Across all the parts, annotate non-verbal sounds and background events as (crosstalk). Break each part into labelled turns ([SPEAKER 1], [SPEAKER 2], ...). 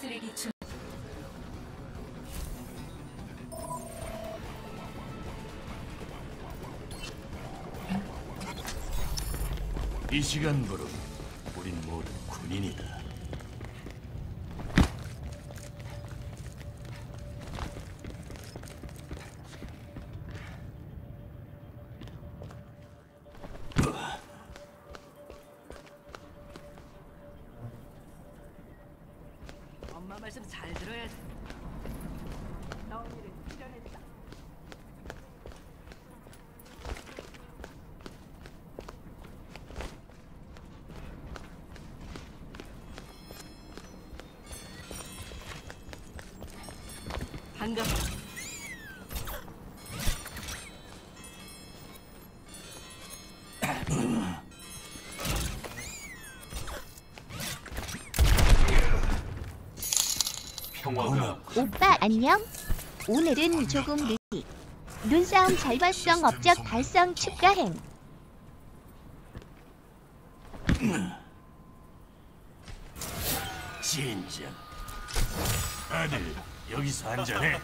[SPEAKER 1] 쓰레기 중
[SPEAKER 2] 이 시간부로 우린 모두 군인이다.
[SPEAKER 3] 말씀 잘 들어야 돼. 너희를 필요했다. 반갑다.
[SPEAKER 2] 평화
[SPEAKER 4] 오빠 안녕? 오늘은 조금 늦기. 눈싸움 절발성 업적 달성 축하행.
[SPEAKER 2] 진정. 아들 여기서 한잔해.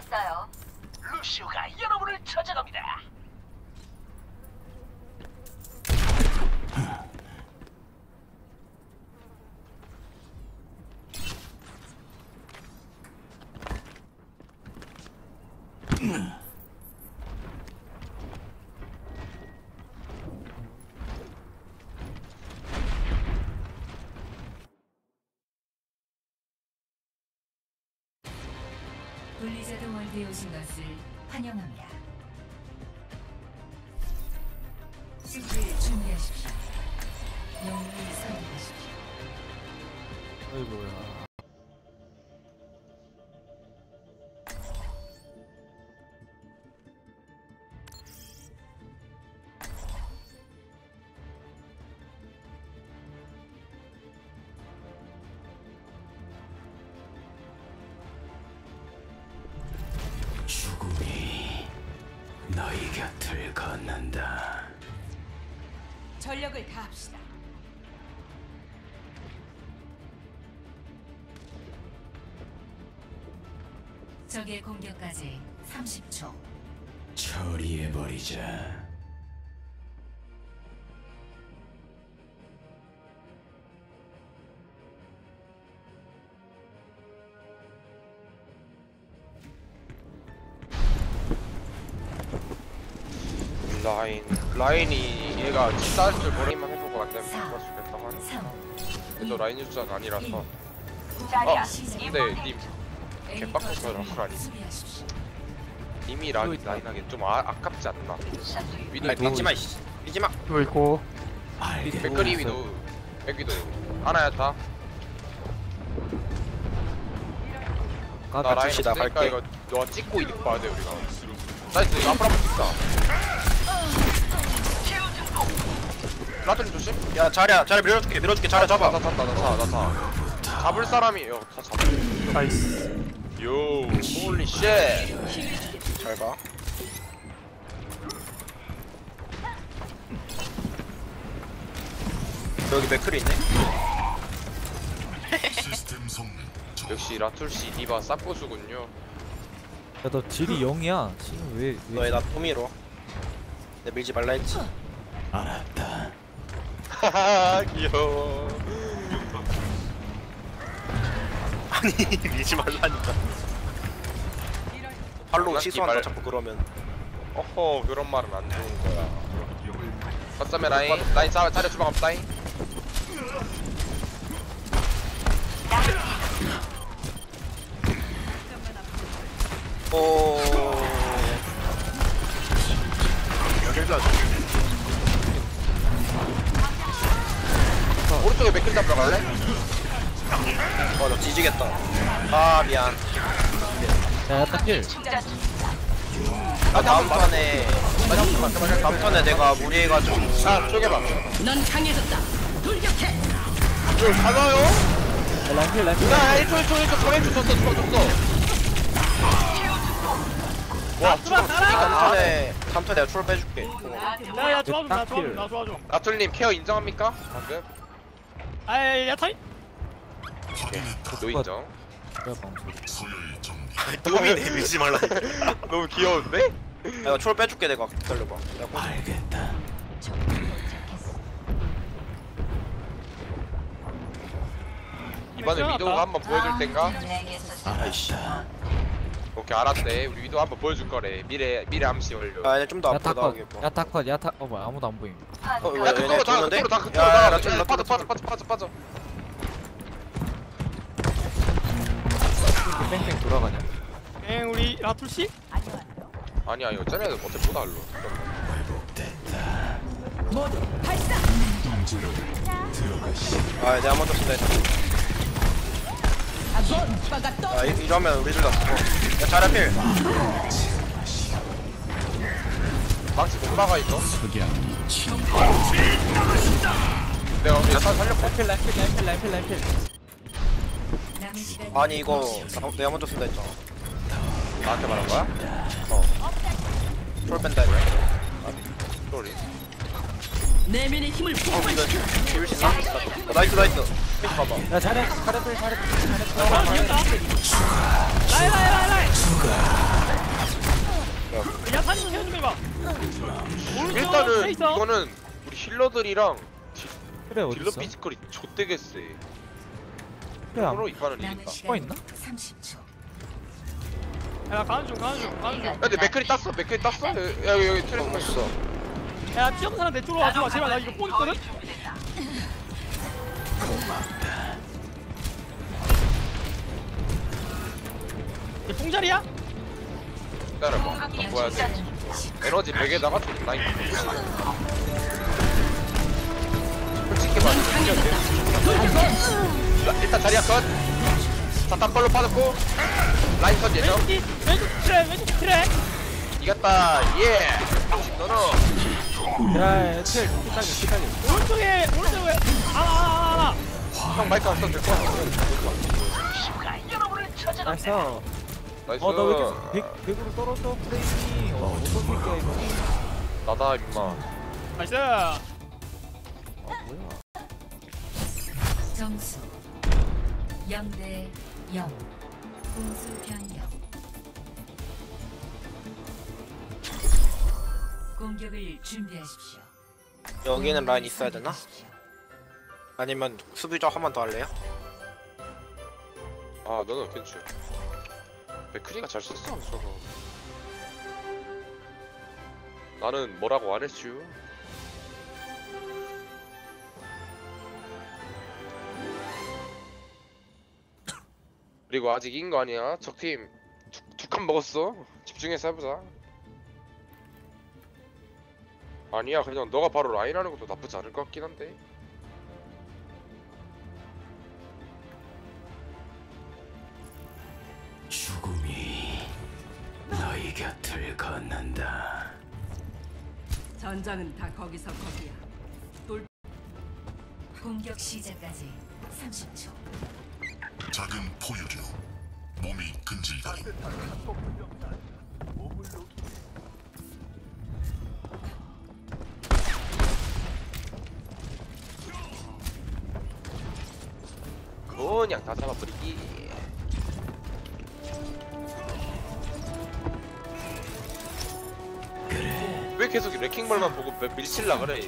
[SPEAKER 4] 왔어요.
[SPEAKER 3] 루시오가 여러분을 찾아갑니다. (laughs)
[SPEAKER 1] 블리자드 월드에 오신 것을 환영합니다. 승리를 준비하십시오. 영웅을 선택하십시오.
[SPEAKER 5] 아이고야.
[SPEAKER 2] 걷는다.
[SPEAKER 3] 전력을 다합시다.
[SPEAKER 1] 적의 공격까지 30초.
[SPEAKER 2] 처리해버리자.
[SPEAKER 6] 라인 라인이 얘가 모르기만 해보고 안 되면 죽을 수 있겠다 하네
[SPEAKER 1] 3,
[SPEAKER 6] 얘도 라인 유저가 아니라서. 어 근데 님 개빡쳤어요 라인. 님이 라인 라인 하기 좀 아, 아깝지 않나? 위도 막지마 이씨. 뛰지마.
[SPEAKER 5] 또 있고.
[SPEAKER 2] 알게
[SPEAKER 6] 맥거리 위도 맥위도. 하나야 다.
[SPEAKER 5] 아,
[SPEAKER 6] 나 라인 없으니까
[SPEAKER 5] 갈게.
[SPEAKER 6] 이거 너 찍고 이득 봐야 돼 우리가. 나이스 이거 앞으로 한번 찍자 라트님 조심
[SPEAKER 5] 야, 자리야, 자리 밀어줄게, 밀어줄게, 자리 잡아.
[SPEAKER 6] 나타나타나타나 잡을 사람이 여다 잡을
[SPEAKER 5] 나이스.
[SPEAKER 6] 요 홀리 쉣
[SPEAKER 5] 잘 봐. 여기 맥클이 있네.
[SPEAKER 6] 역시 라툴씨 디바 쌉고수군요
[SPEAKER 7] 야너 딜이 0이야 지금 왜, 왜
[SPEAKER 5] 너의 나 토미로. 내 밀지 말라 했지.
[SPEAKER 2] 알았다.
[SPEAKER 6] 하하 (laughs) 귀여워
[SPEAKER 5] 아니 밀지 말라니까. 팔로우
[SPEAKER 6] 장난기
[SPEAKER 5] 취소한다
[SPEAKER 6] 말-
[SPEAKER 5] 자꾸 그러면.
[SPEAKER 6] 어허 그런 말은 안 좋은 거야 거점에 라인 라인 자, 자리 주방 없다잉
[SPEAKER 5] 나 뒤지겠다. 아, 다음 턴에 다음 턴에 내가 무리해가지고
[SPEAKER 6] 아 쪼개봐
[SPEAKER 3] 넌 강해졌다. 돌격해.
[SPEAKER 6] 이걸 가나요?
[SPEAKER 7] 야, 라인 필 라인
[SPEAKER 6] 필야 1초 1초 1초 정해 줬어 줬어 줬어 와
[SPEAKER 5] 다음 턴에 다음 턴에 내가 초를 빼줄게
[SPEAKER 8] 야야 도와줘 나 도와줘
[SPEAKER 7] 딱필.
[SPEAKER 8] 나 도와줘
[SPEAKER 6] 나툴님 케어 인정합니까? 방금?
[SPEAKER 8] 아야 타이
[SPEAKER 6] 노 인정
[SPEAKER 7] 뭐야 방 금
[SPEAKER 5] 도미네 밀지 말라
[SPEAKER 6] 너무 귀여운데?
[SPEAKER 5] 내가 초를 빼줄게 내가 기다려봐 내가
[SPEAKER 2] 알겠다.
[SPEAKER 6] 이번에 위도우가 한번 보여줄 땐가?
[SPEAKER 2] 알았다.
[SPEAKER 6] 오케이 알았대 우리 위도우 한번 보여줄 거래 미래 미래 암시 완료
[SPEAKER 5] 아 이제 좀더
[SPEAKER 7] 야
[SPEAKER 5] 앞으로
[SPEAKER 7] 타컷
[SPEAKER 5] 나가게 뭐
[SPEAKER 7] 야 타컷 야타 어 뭐야 아무도 안 보임
[SPEAKER 5] 어, 왜,
[SPEAKER 6] 야
[SPEAKER 5] 왜,
[SPEAKER 6] 그쪽으로 다? 그쪽으로 다 그쪽으로
[SPEAKER 5] 야, 야,
[SPEAKER 6] 다 빠져 빠져 빠져 빠져
[SPEAKER 7] 뺑뺑 돌아가냐?
[SPEAKER 8] 엥 우리 라툴씨?
[SPEAKER 6] 아니야 이거 쟤네들 어차피 못 알로.
[SPEAKER 5] 아 내가 먼저 쓴다 했다 아 이- 이러면 우리 둘다 쓰고 야 자라 필.
[SPEAKER 6] 망치 못 막아 있어
[SPEAKER 2] 석양이
[SPEAKER 6] 내가 언니 살 살렸고
[SPEAKER 7] 라인 필 라인 필 라인 필 라인 필 라인 필
[SPEAKER 1] 남은 시간
[SPEAKER 5] 아니 이거 나- 내가 먼저 쓴다 했잖아.
[SPEAKER 6] 나한테 말한 거야?
[SPEAKER 5] 초를 뺀다 했네.
[SPEAKER 6] 쏘리
[SPEAKER 3] 내면의 힘을
[SPEAKER 5] 어 이거 비빌 수 있나? 어, 나이스 나이스. 필 봐봐.
[SPEAKER 7] 야 잘해 잘해 필 잘해
[SPEAKER 8] 아 귀엽다 라이 라이 라이 라이 야. 좀 해봐
[SPEAKER 6] 일단은
[SPEAKER 8] 있어.
[SPEAKER 6] 이거는 우리 힐러들이랑
[SPEAKER 7] 그래
[SPEAKER 6] 딜러
[SPEAKER 7] 어딨어
[SPEAKER 6] 피지컬이 좆되게 세
[SPEAKER 7] 그래 안
[SPEAKER 6] 서로 이판은
[SPEAKER 1] 남은
[SPEAKER 6] 이긴다
[SPEAKER 1] 시간
[SPEAKER 7] 있나?
[SPEAKER 1] 30초.
[SPEAKER 8] 야 가는 중 가는 중 가는
[SPEAKER 6] 야 근데 맥클이 땄어 맥클이 땄어? 야 여기 여기 트레스 있어.
[SPEAKER 8] 중야 피없는 사람 내 쪽으로 와줘봐. 제발 나 이거 뽕 있거든? 이 뽕자리야?
[SPEAKER 6] 기다려봐. 뭐야 돼. 에너지 100에다가 좀 라인 솔직히 말해 라- 일단 자리야 컷. 자탄 걸로 빠졌고. 라인 컷 예정.
[SPEAKER 8] 왼쪽 왼쪽 트랙 왼쪽 트랙
[SPEAKER 6] 이겼다. 예. 당신 너는
[SPEAKER 7] 야필 피딱이 피딱이
[SPEAKER 8] 오른쪽에 오른쪽에. 아아아아
[SPEAKER 6] 형 마이크 안 써도 될것 같아.
[SPEAKER 7] 나이스.
[SPEAKER 6] 나이스.
[SPEAKER 7] 어 나 왜 이렇게 100, 100으로 떨어져 프레임이? 어 어떤 새끼야 이거?
[SPEAKER 6] 나다 임마.
[SPEAKER 8] 나이스.
[SPEAKER 7] 아 뭐야.
[SPEAKER 1] 점수 0대 0. 공수 변경. 공격을 준비하십시오.
[SPEAKER 5] 여기는 라인 있어야 되나? 아니면 수비적 한 번 더 할래요?
[SPEAKER 6] 아 너는 괜찮 맥크리가 잘 썼어 저거 나는 뭐라고 안 했슈 그리고 아직 이긴 거 아니야 적팀 두 칸 먹었어 집중해서 해보자 아니야 그냥 너가 바로 라인 하는 것도 나쁘지 않을 것 같긴 한데
[SPEAKER 2] 죽음이 너희 곁을 걷는다.
[SPEAKER 3] 전장은 다 거기서 거기야.
[SPEAKER 1] 공격 시작까지 30초.
[SPEAKER 9] 작은 포유류. 몸이 근질거림.
[SPEAKER 6] 그냥 다 잡아버리기. 왜 계속 레킹볼만 보고 매- 밀칠라 그래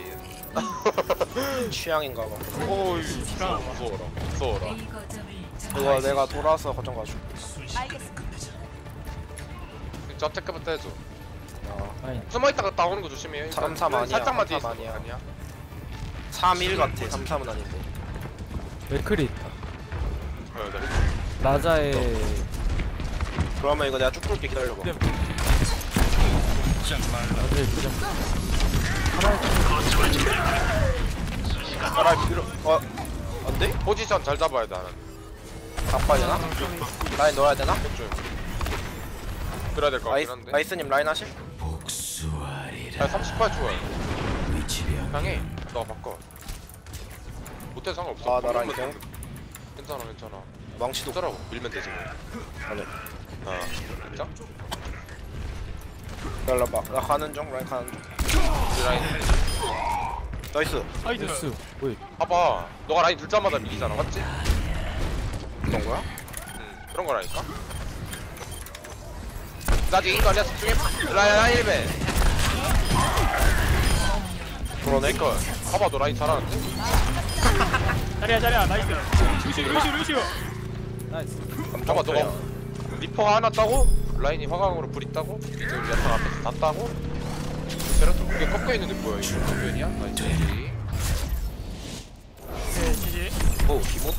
[SPEAKER 6] (laughs)
[SPEAKER 5] 취향인가 봐.
[SPEAKER 6] 어이 무서워라 무서워라.
[SPEAKER 1] A 거점을
[SPEAKER 5] 이거
[SPEAKER 1] 점령.
[SPEAKER 5] 내가 돌아서 거정 가지고
[SPEAKER 6] 짭짤까부터 해줘.
[SPEAKER 5] 어.
[SPEAKER 7] 아니.
[SPEAKER 6] 숨어있다가 나오는 거 조심해요. 일단.
[SPEAKER 5] 삼, 삼 아니야,
[SPEAKER 6] 살짝만 뒤에
[SPEAKER 5] 삼
[SPEAKER 6] 있어
[SPEAKER 5] 아니야.
[SPEAKER 6] 아니야?
[SPEAKER 5] 3-1 같아. 3-3은 아닌데.
[SPEAKER 7] 맥클이 있다.
[SPEAKER 6] 어, 네.
[SPEAKER 7] 라자의
[SPEAKER 5] 그러면 이거 내가 쭉 뚫게 기다려봐.
[SPEAKER 7] 라자의 무정
[SPEAKER 5] 따라 밀어 어? 안돼?
[SPEAKER 6] 포지션 잘 잡아야 돼 나는
[SPEAKER 5] 바빠야 되나? 라인 넣어야 되나?
[SPEAKER 6] 좀 그래야 될것
[SPEAKER 5] 나이,
[SPEAKER 6] 같긴 한데.
[SPEAKER 5] 나이스님 라인 하실?
[SPEAKER 2] 복수하리라.
[SPEAKER 6] 야38 좋아요. 향해 너 바꿔. 못해도 상관없어.
[SPEAKER 5] 아, 나랑
[SPEAKER 6] 바꾸면? 돼. 괜찮아 괜찮아.
[SPEAKER 5] 망치도
[SPEAKER 6] 어쩌라고 밀면 되지 뭐.
[SPEAKER 5] 아니
[SPEAKER 6] 아 진짜?
[SPEAKER 5] 기다려봐. 나 가는 중 라인 가는 중.
[SPEAKER 6] 우리 라인.
[SPEAKER 5] 나이스.
[SPEAKER 7] 나이스.
[SPEAKER 6] 봐봐. 너가 라인 들자마자 밀리잖아 맞지?
[SPEAKER 5] 그런 거야?
[SPEAKER 6] 응 그런 거라니까? 나도 이긴 거 아니야 집중해 라인 라인 1배
[SPEAKER 5] 그러네
[SPEAKER 6] 거. 봐봐 너 라인 잘하는데? (laughs)
[SPEAKER 8] 자리야 자리야 나이스. 루시오 루시오 루시오.
[SPEAKER 7] 나이스.
[SPEAKER 6] 봐봐 너가 리퍼가 하나 따고 라인이 화강으로 불 있다고 이제 우리 야타 앞에서 다 따고. 그래서 그게 꺾여 있는데 뭐야 이거 꺾여있냐? 나이스.
[SPEAKER 8] 네 지지.
[SPEAKER 5] 오 기본